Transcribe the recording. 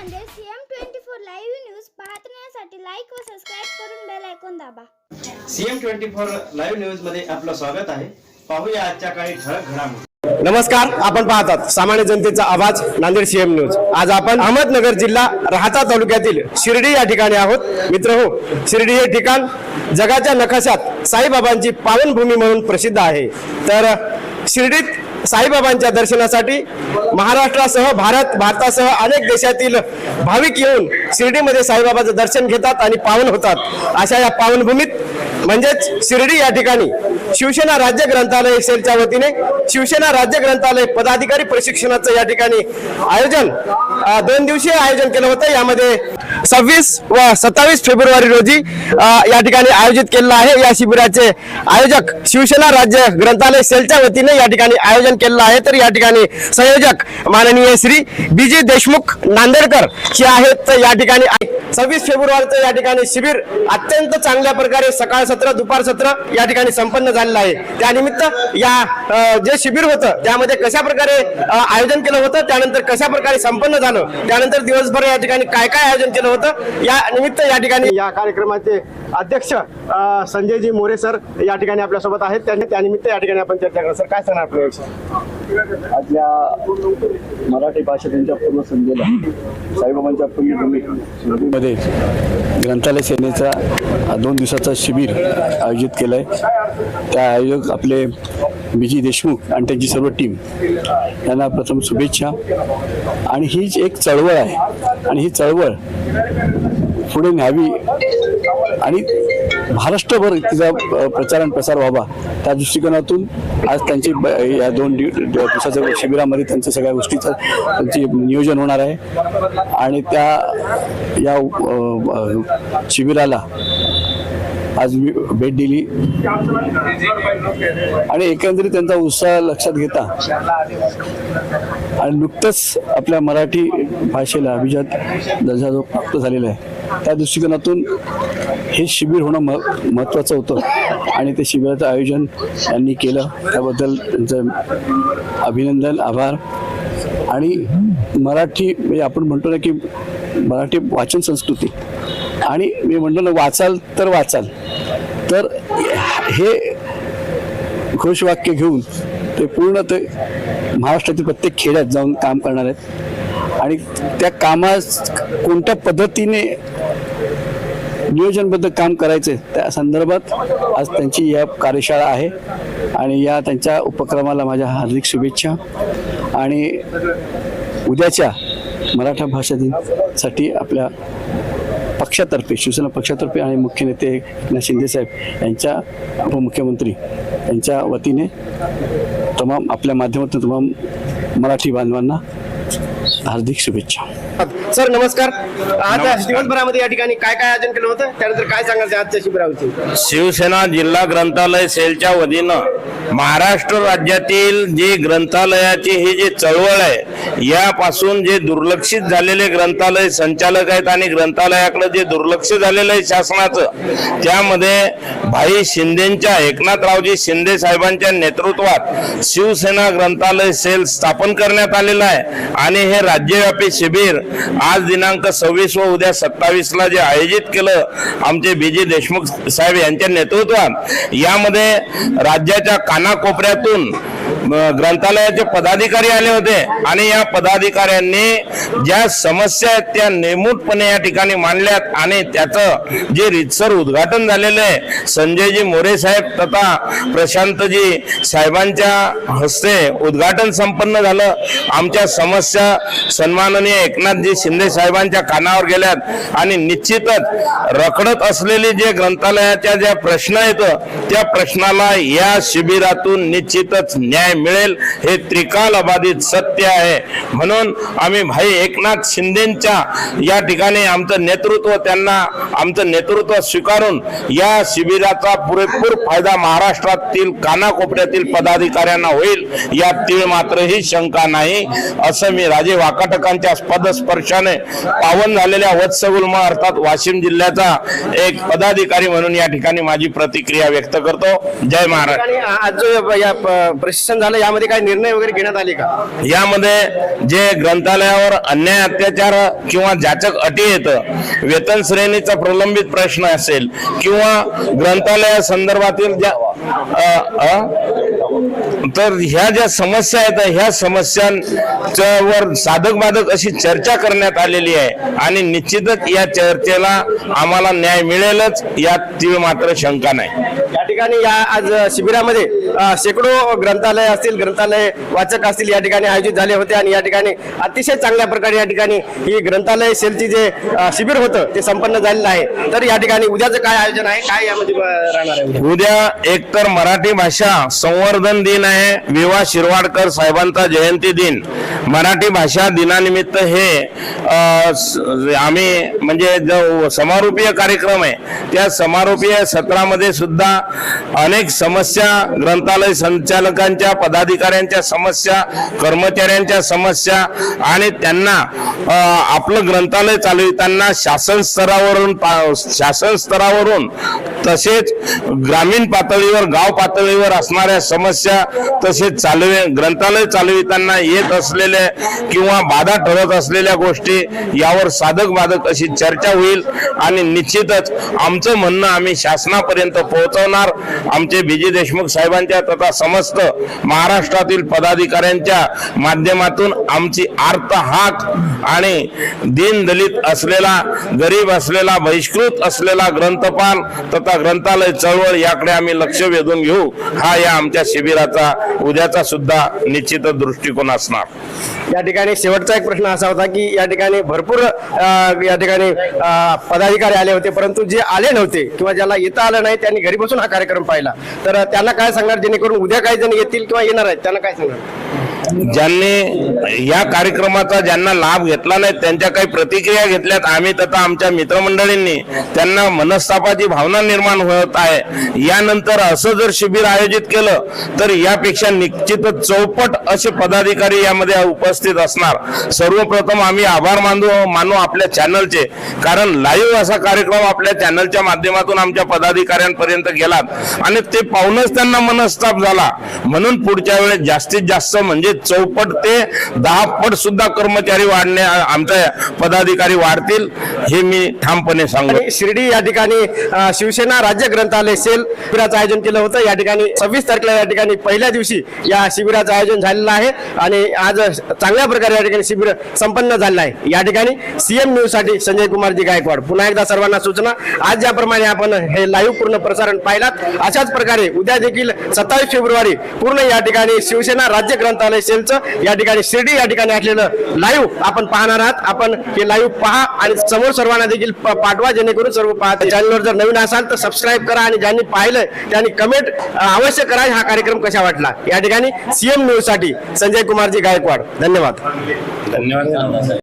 Nanded CM twenty four live news पाहण्यासाठी like व subscribe करून बेल ऐकून दाबा. सीएम ट्वेंटी फोर लाईव्ह न्यूजमध्ये आपलं स्वागत आहे. पाहूया आजच्या काही ठळक घडामोडी. नमस्कार आपण पाहतात सामान्य जनतेचा आवाज नांदेड सीएम न्यूज आज आपण अहमदनगर जिल्हा राहाता तालुक्यातील शिर्डी या ठिकाणी आहोत. मित्र हो शिर्डी हे ठिकाण जगाच्या नकाशात साईबाबांची पावनभूमी म्हणून प्रसिद्ध आहे. तर शिर्डीत साईबाबांच्या दर्शनासाठी महाराष्ट्रासह भारत भारतासह अनेक देशातील भाविक येऊन शिर्डीमध्ये साईबाबाचं दर्शन घेतात आणि पावन होतात. अशा या पावनभूमीत म्हणजेच शिर्डी या ठिकाणी शिवसेना राज्य ग्रंथालय सेलच्या वतीने शिवसेना राज्य ग्रंथालय पदाधिकारी प्रशिक्षणाचं या ठिकाणी आयोजन दोन दिवसीय आयोजन केलं होतं. यामध्ये सव्वीस व सत्तावीस फेब्रुवारी रोजी या ठिकाणी आयोजित केलेलं आहे. या शिबिराचे आयोजक शिवसेना राज्य ग्रंथालय सेलच्या वतीने या ठिकाणी आयोजन केलेलं आहे. तर या ठिकाणी संयोजक माननीय श्री बी देशमुख नांदेडकर हे आहेत. तर या ठिकाणी सव्वीस फेब्रुवारीचं या ठिकाणी शिबिर अत्यंत चांगल्या प्रकारे सकाळ सत्र दुपार सत्र या ठिकाणी संपन्न झालेलं आहे. त्यानिमित्त या जे शिबिर होतं त्यामध्ये कशा प्रकारे आयोजन केलं होतं त्यानंतर कशा प्रकारे संपन्न झालं त्यानंतर दिवसभर या ठिकाणी काय काय आयोजन केलं होतं. या निमित्त या ठिकाणी या कार्यक्रमाचे अध्यक्ष संजयजी मोरे सर या ठिकाणी आपल्यासोबत आहेत. त्यांनी त्यानिमित्त या ठिकाणी आपण चर्चा करणार सर काय सांगणार आपल्या आज या मराठी भाषा त्यांच्या पूर्ण संध्येला साईबाबांच्या पुण्यभूमी मध्ये ग्रंथालय सेनेचा दोन दिवसाचा शिबिर आयोजित केलं आहे त्या आयोजक आपले बी जी देशमुख आणि त्यांची सर्व टीम यांना प्रथम शुभेच्छा. आणि हीच एक चळवळ आहे. आणि ही चळवळ पुढे न्यावी आणि महाराष्ट्रभर तिचा प्रचार आणि प्रसार व्हावा त्या दृष्टिकोनातून आज त्यांची ब- या दोन दिवसाच्या शिबिरामध्ये त्यांच्या सगळ्या गोष्टीचं त्यांची नियोजन होणार आहे. आणि त्या या शिबिराला आज भेट दिली. आणि एकंदरीत त्यांचा उत्साह लक्षात घेता आणि नुकतंच आपल्या मराठी भाषेला अभिजात दर्जा जो प्राप्त झालेला आहे. त्या दृष्टिकोनातून हे शिबिर होणं म महत्त्वाचं होतं आणि ते शिबिराचं आयोजन यांनी केलं. त्याबद्दल त्यांचं अभिनंदन आभार. आणि मराठी म्हणजे आपण म्हणतो ना की मराठी वाचन संस्कृती आणि मी म्हणलो ना वाचाल तर वाचाल. तर हे घोषवाक्य घेऊन ते पूर्ण ते महाराष्ट्रातील प्रत्येक खेड्यात जाऊन काम करणार आहेत. आणि त्या कामास कोणत्या पद्धतीने नियोजनबद्ध काम करायचे त्या संदर्भात आज त्यांची या कार्यशाळा आहे. आणि या त्यांच्या उपक्रमाला माझ्या हार्दिक शुभेच्छा. आणि उद्याच्या मराठा भाषा दिनासाठी आपल्या पक्षातर्फे शिवसेना पक्षातर्फे आणि मुख्य नेते एकनाथ शिंदेसाहेब यांच्या उपमुख्यमंत्री यांच्या वतीने तमाम आपल्या माध्यमातून तमाम मराठी बांधवांना हार्दिक शुभेच्छा. सर नमस्कार. आज दिवसभरामध्ये या ठिकाणी काय काय आयोजन केलं होतं? त्यानंतर काय त्या आजच्या शिबिराविषयी शिवसेना जिल्हा ग्रंथालय सेलच्या वतीनं महाराष्ट्र राज्यातील जी ग्रंथालयाची ही जी चळवळ आहे यापासून जे दुर्लक्षित झालेले ग्रंथालय संचालक आहेत आणि ग्रंथालयाकडे जे दुर्लक्ष झालेलं आहे शासनाचं त्यामध्ये भाई शिंदेच्या एकनाथरावजी शिंदे साहेबांच्या नेतृत्वात शिवसेना ग्रंथालय सेल स्थापन करण्यात आलेलं आहे. आणि हे राज्यव्यापी शिबिर आज दिनांक सव्वीस व उद्या सत्तावीस ला जे आयोजित केलं आमचे बी जी देशमुख साहेब यांच्या नेतृत्वात यामध्ये राज्याच्या कानाकोपऱ्यातून ग्रंथालयाचे पदाधिकारी आले होते. आणि या पदाधिकाऱ्यांनी ज्या समस्या आहेत त्या नेमूटपणे या ठिकाणी मांडल्यात. आणि त्याचं जे रितसर उद्घाटन झालेलं आहे संजयजी मोरे साहेब तथा प्रशांतजी साहेबांच्या हस्ते उद्घाटन संपन्न झालं. आमच्या समस्या सन्माननीय एकनाथजी शिंदे साहेबांच्या कानावर गेल्यात. आणि निश्चितच रखडत असलेली जे ग्रंथालयाच्या ज्या प्रश्न आहेत त्या प्रश्नाला या शिबिरातून निश्चितच न्याय मिळेल. हे त्रिकाल अबाधित सत्य आहे. म्हणून आम्ही भाई एकनाथ शिंदेच्या या ठिकाणी आमचं नेतृत्व त्यांना आमचं नेतृत्व स्वीकारून या शिबिराचा पुरेपूर फायदा महाराष्ट्रातील कानाकोपऱ्यातील पदाधिकाऱ्यांना होईल यात तीळ मात्रही शंका नाही. असं मी राजे वाकाटकांच्या पदस्पर्शाने पावन झालेल्या वत्सगुल्म अर्थात वाशिम जिल्ह्याचा एक पदाधिकारी म्हणून या ठिकाणी माझी प्रतिक्रिया व्यक्त करतो. करतो. जय महाराष्ट्र आणि आज जो या प- प्रशिक्षण झालं यामध्ये काही निर्णय वगैरे घेण्यात आले का? यामध्ये जे ग्रंथालयावर अन्याय अत्याचार किंवा जाचक अटी येतं वेतन श्रेणीचा प्रलंबित प्रश्न असेल किंवा ग्रंथालया संदर्भातील ज्या अ, अ, तर ह्या ज्या समस्या आहेत ह्या समस्यांच्या वर साधक बाधक अशी चर्चा करण्यात आलेली आहे. आणि निश्चितच या चर्चेला आम्हाला न्याय मिळेलच यात तीळ मात्र शंका नाही. ठिकाणी या आज शिबिरामध्ये शेकडो ग्रंथालय असतील ग्रंथालय वाचक असतील या ठिकाणी आयोजित झाले होते आणि या ठिकाणी अतिशय चांगल्या प्रकारे या ठिकाणी ही ग्रंथालय सेलची जे शिबिर होतं ते संपन्न झालेलं आहे. तर या ठिकाणी उद्याचं काय आयोजन आहे? काय यामध्ये राहणार आहे उद्या? एक एकतर मराठी भाषा संवर्धन दिन आहे. विवा शिरवाडकर साहेबांचा जयंती दिन. मराठी भाषा दिनानिमित्त हे आम्ही म्हणजे जो समारोपीय कार्यक्रम आहे त्या समारोपीय सत्रामध्ये सुद्धा अनेक समस्या ग्रंथालय संचालकांच्या पदाधिकाऱ्यांच्या समस्या कर्मचाऱ्यांच्या समस्या आणि त्यांना आपलं ग्रंथालय चालविताना शासन स्तरावरून शासन स्तरावरून तसेच ग्रामीण पातळीवर गाव पातळीवर असणाऱ्या समस्या तसेच चालवे ग्रंथालय चालविताना येत असलेल्या किंवा बाधा ठरत असलेल्या गोष्टी यावर साधक बाधक अशी चर्चा होईल आणि निश्चितच आमचं म्हणणं आम्ही शासनापर्यंत पोहोचवणार. आमचे बीजी देशमुख साहेबांच्या तथा समस्त महाराष्ट्रातील पदाधिकाऱ्यांच्या माध्यमातून आमची आर्त हाक आणि दीन दलित असलेला गरीब असलेला बहिष्कृत असलेला ग्रंथपाल तथा ग्रंथालय चळवळ याकडे आम्ही लक्ष वेधून घेऊ. हा या आमच्या शिबिराचा उद्याचा सुद्धा निश्चित दृष्टिकोन असणार. या ठिकाणी शेवटचा एक प्रश्न असा होता की या ठिकाणी भरपूर या ठिकाणी पदाधिकारी आले होते परंतु जे आले नव्हते किंवा ज्याला येता आलं नाही त्यांनी घरी बसून हा कार्यक्रम पाहिला. तर त्यांना काय सांगणार? जेणेकरून उद्या काही जण येतील किंवा येणार आहेत त्यांना काय सांगणार? ज्यांनी या कार्यक्रमाचा ज्यांना लाभ घेतला नाही त्यांच्या काही प्रतिक्रिया घेतल्यात. आम्ही तथा आमच्या मित्रमंडळींनी त्यांना मनस्तापाची भावना निर्माण होत आहे. यानंतर असं जर शिबिर आयोजित केलं तर यापेक्षा निश्चितच चौपट असे पदाधिकारी यामध्ये उपस्थित असणार. सर्वप्रथम आम्ही आभार मानू मानू आपल्या चॅनलचे कारण लाईव्ह असा कार्यक्रम आपल्या चॅनलच्या माध्यमातून आमच्या पदाधिकाऱ्यांपर्यंत गेलात. आणि ते पाहूनच त्यांना मनस्ताप झाला. म्हणून पुढच्या वेळेस जास्तीत जास्त म्हणजे चौपट ते दहा पट सुद्धा कर्मचारी वाढणे आमच्या पदाधिकारी वाढतील हे मी ठामपणे सांगतो. शिर्डी या ठिकाणी शिवसेना राज्य ग्रंथालय सेल शिबिराचं आयोजन केलं होतं. या ठिकाणी सव्वीस तारखेला या ठिकाणी पहिल्या दिवशी या शिबिराचं आयोजन झालेलं आहे. आणि आज चांगल्या प्रकारे या ठिकाणी शिबिर संपन्न झालेलं आहे. या ठिकाणी सीएम न्यूजसाठी संजय कुमारजी गायकवाड. पुन्हा एकदा सर्वांना सूचना आज ज्याप्रमाणे आपण हे लाईव्ह पूर्ण प्रसारण पाहिलात अशाच प्रकारे उद्या देखील सत्तावीस फेब्रुवारी पूर्ण या ठिकाणी शिवसेना राज्य ग्रंथालय सेलचं या ठिकाणी शिर्डी या ठिकाणी असलेलं लाईव्ह आपण पाहणार आहात. आपण हे लाईव्ह पहा आणि समोर सर्वांना देखील पाठवा जेणेकरून सर्व पाहत चॅनलवर जर नवीन असाल तर सबस्क्राईब करा आणि ज्यांनी पाहिलं त्यांनी कमेंट अवश्य करा. हा कार्यक्रम कसा वाटला? या ठिकाणी सीएम न्यूजसाठी संजय कुमारजी गायकवाड. धन्यवाद. धन्यवाद.